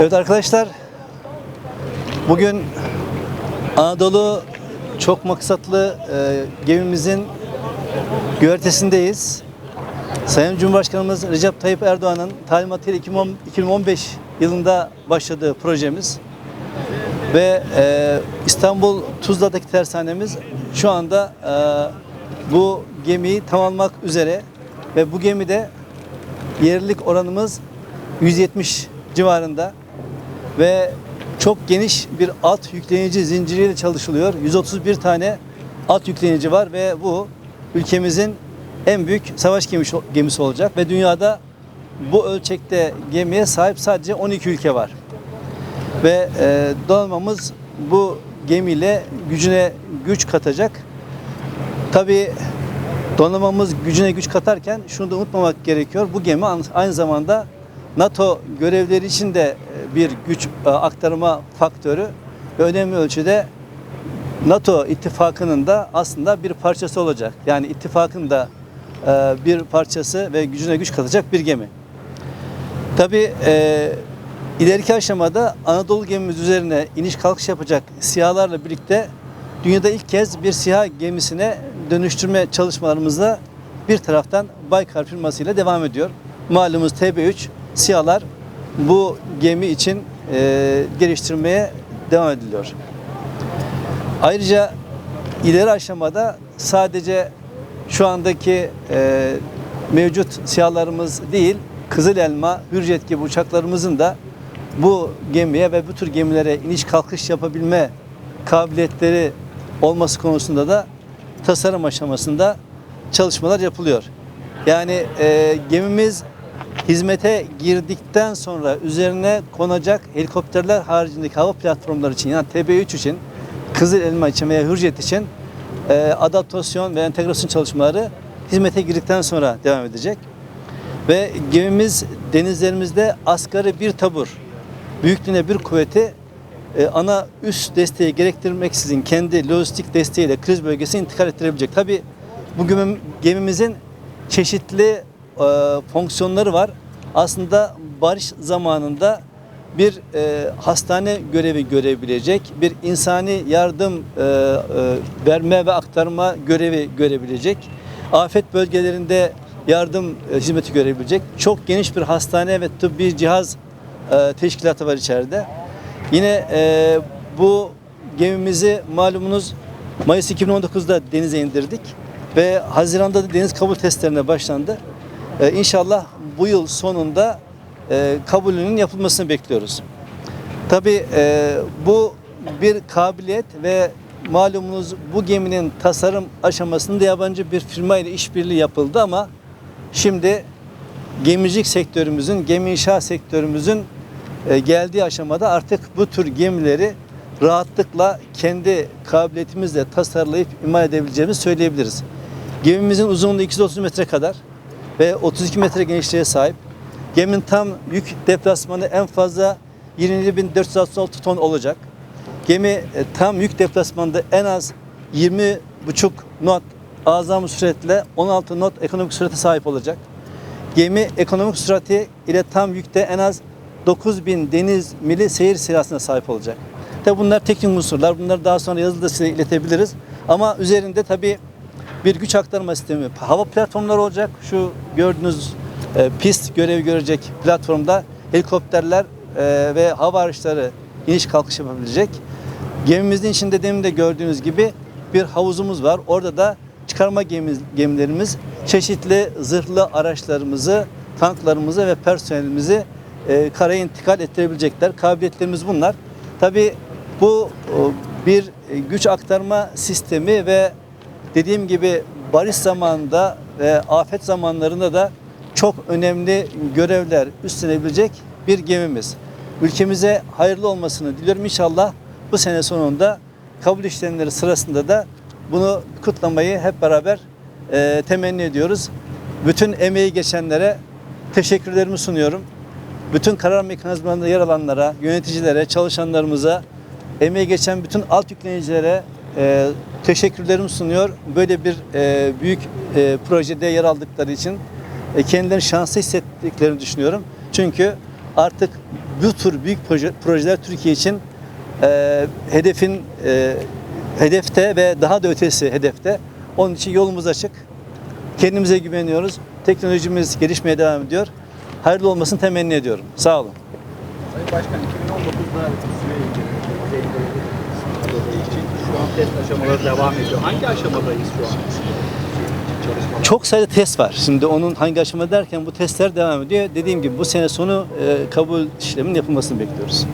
Evet arkadaşlar, bugün Anadolu çok maksatlı e, gemimizin güvertesindeyiz. Sayın Cumhurbaşkanımız Recep Tayyip Erdoğan'ın talimatıyla 2010 2015 yılında başladığı projemiz ve e, İstanbul Tuzla'daki tersanemiz şu anda e, bu gemiyi tamamlamak üzere ve bu gemide yerlilik oranımız 170 civarında ve çok geniş bir alt yüklenici zinciriyle çalışılıyor. 131 tane alt yüklenici var ve bu ülkemizin en büyük savaş gemisi, gemisi olacak ve dünyada bu ölçekte gemiye sahip sadece 12 ülke var. Ve e, donanmamız bu gemiyle gücüne güç katacak. Tabii donanmamız gücüne güç katarken şunu da unutmamak gerekiyor. Bu gemi aynı zamanda NATO görevleri için de e, bir güç e, aktarma faktörü ve önemli ölçüde NATO ittifakının da aslında bir parçası olacak. Yani ittifakın da e, bir parçası ve gücüne güç katacak bir gemi. Tabii e, ileriki aşamada Anadolu gemimiz üzerine iniş kalkış yapacak SİHA'larla birlikte dünyada ilk kez bir SİHA gemisine dönüştürme çalışmalarımızda bir taraftan Baykar firmasıyla devam ediyor. Malumuz TB3 SİHA'lar bu gemi için e, geliştirmeye devam ediliyor. Ayrıca ileri aşamada sadece şu andaki e, mevcut SİHA'larımız değil, Kızıl Elma, Hürjet gibi uçaklarımızın da bu gemiye ve bu tür gemilere iniş kalkış yapabilme kabiliyetleri olması konusunda da tasarım aşamasında çalışmalar yapılıyor. Yani e, gemimiz hizmete girdikten sonra üzerine konacak helikopterler haricindeki hava platformları için yani TB3 için, Kızıl Elma için veya Hürjet için e, adaptasyon ve entegrasyon çalışmaları hizmete girdikten sonra devam edecek. Ve gemimiz denizlerimizde asgari bir tabur, büyüklüğüne bir kuvveti e, ana üst desteği gerektirmeksizin kendi lojistik desteğiyle kriz bölgesine intikal ettirebilecek. Tabi bu gemim- gemimizin çeşitli e, fonksiyonları var. Aslında barış zamanında bir e, hastane görevi görebilecek, bir insani yardım e, e, verme ve aktarma görevi görebilecek, afet bölgelerinde yardım e, hizmeti görebilecek çok geniş bir hastane ve tıbbi cihaz e, teşkilatı var içeride. Yine e, bu gemimizi malumunuz Mayıs 2019'da denize indirdik ve Haziran'da da deniz kabul testlerine başlandı. E, inşallah bu yıl sonunda e, kabulünün yapılmasını bekliyoruz. Tabii e, bu bir kabiliyet ve malumunuz bu geminin tasarım aşamasında yabancı bir firma ile işbirliği yapıldı ama şimdi gemicilik sektörümüzün, gemi inşaat sektörümüzün e, geldiği aşamada artık bu tür gemileri rahatlıkla kendi kabiliyetimizle tasarlayıp imal edebileceğimizi söyleyebiliriz. Gemimizin uzunluğu 230 metre kadar ve 32 metre genişliğe sahip. Geminin tam yük deplasmanı en fazla 27.466 ton olacak. Gemi e, tam yük deplasmanında en az 20,5 knot azam süratle 16 knot ekonomik sürate sahip olacak. Gemi ekonomik sürati ile tam yükte en az 9000 deniz mili seyir sırasına sahip olacak. Tabi bunlar teknik unsurlar. Bunları daha sonra yazıda size iletebiliriz. Ama üzerinde tabi bir güç aktarma sistemi, hava platformları olacak. Şu gördüğünüz e, pist görevi görecek platformda helikopterler e, ve hava araçları iniş kalkış yapabilecek. Gemimizin içinde demin de gördüğünüz gibi bir havuzumuz var. Orada da çıkarma gemimiz, gemilerimiz çeşitli zırhlı araçlarımızı, tanklarımızı ve personelimizi e, karaya intikal ettirebilecekler. Kabiliyetlerimiz bunlar. Tabii bu o, bir e, güç aktarma sistemi ve dediğim gibi barış zamanında ve afet zamanlarında da çok önemli görevler üstlenebilecek bir gemimiz. Ülkemize hayırlı olmasını diliyorum. İnşallah bu sene sonunda kabul işlemleri sırasında da bunu kutlamayı hep beraber e, temenni ediyoruz. Bütün emeği geçenlere teşekkürlerimi sunuyorum. Bütün karar mekanizmalarında yer alanlara, yöneticilere, çalışanlarımıza, emeği geçen bütün alt yüklenicilere e, teşekkürlerimi sunuyor. Böyle bir e, büyük e, projede yer aldıkları için e, kendilerini şanslı hissettiklerini düşünüyorum. Çünkü artık bu tür büyük proje- projeler Türkiye için e, hedefin e, hedefte ve daha da ötesi hedefte. Onun için yolumuz açık. Kendimize güveniyoruz. Teknolojimiz gelişmeye devam ediyor. Hayırlı olmasını temenni ediyorum. Sağ olun. Sayın Başkan 2019'da süre için şu an test aşamaları devam ediyor. Hangi aşamadayız şu an? Çok sayıda test var. Şimdi onun hangi aşama derken bu testler devam ediyor. Dediğim gibi bu sene sonu e, kabul işleminin yapılmasını bekliyoruz.